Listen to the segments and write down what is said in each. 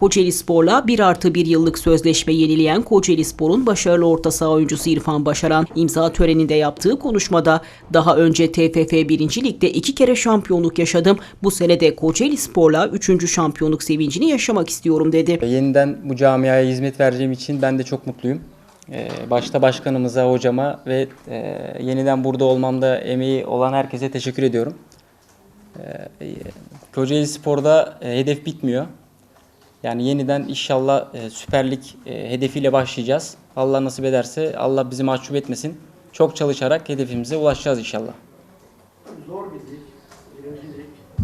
Kocaeli Spor'la 1 artı 1 yıllık sözleşme yenileyen Kocaeli Spor'un başarılı orta saha oyuncusu İrfan Başaran imza töreninde yaptığı konuşmada daha önce TFF 1. Lig'de iki kere şampiyonluk yaşadım. Bu sene de Kocaeli Spor'la 3. şampiyonluk sevincini yaşamak istiyorum dedi. Yeniden bu camiaya hizmet vereceğim için ben de çok mutluyum. Ee, Başta başkanımıza, hocama ve e, yeniden burada olmamda emeği olan herkese teşekkür ediyorum. Kocaeli Spor'da e, hedef bitmiyor. Yani yeniden inşallah e, Süper Lig e, hedefiyle başlayacağız. Allah nasip ederse Allah bizi mahcup etmesin. Çok çalışarak hedefimize ulaşacağız inşallah. Zor bir lig, birinci lig. Ee,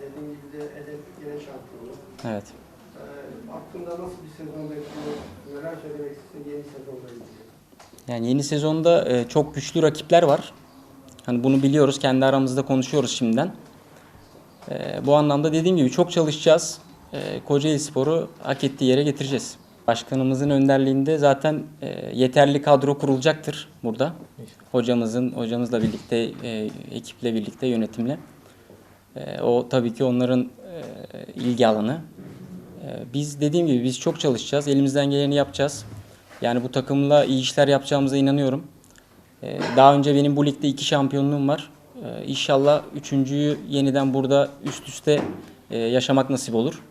dediğim gibi de hedef yine şampiyonluk. Evet. Hakkında nasıl bir sezon bekliyor? Neler söylemek istiyorsun yeni sezonla ilgili? Yani yeni sezonda e, çok güçlü rakipler var. Hani bunu biliyoruz, kendi aramızda konuşuyoruz şimdiden. E, bu anlamda dediğim gibi çok çalışacağız. E, Kocaeli Spor'u hak ettiği yere getireceğiz. Başkanımızın önderliğinde zaten e, yeterli kadro kurulacaktır burada. Hocamızın, hocamızla birlikte, e, ekiple birlikte, yönetimle. E, o tabii ki onların e, ilgi alanı. Ee, Biz dediğim gibi biz çok çalışacağız. Elimizden geleni yapacağız. Yani bu takımla iyi işler yapacağımıza inanıyorum. Ee, Daha önce benim bu ligde iki şampiyonluğum var. Ee, İnşallah üçüncüyü yeniden burada üst üste e, yaşamak nasip olur.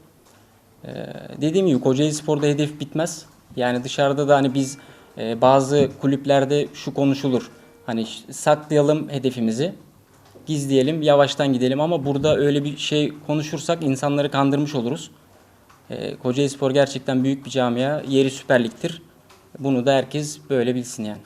Ee, Dediğim gibi Kocaeli Spor'da hedef bitmez. Yani dışarıda da hani biz e, bazı kulüplerde şu konuşulur. Hani saklayalım hedefimizi gizleyelim, yavaştan gidelim ama burada öyle bir şey konuşursak insanları kandırmış oluruz. Ee, Kocaeli Spor gerçekten büyük bir camia, yeri Süper Lig'dir. Bunu da herkes böyle bilsin yani.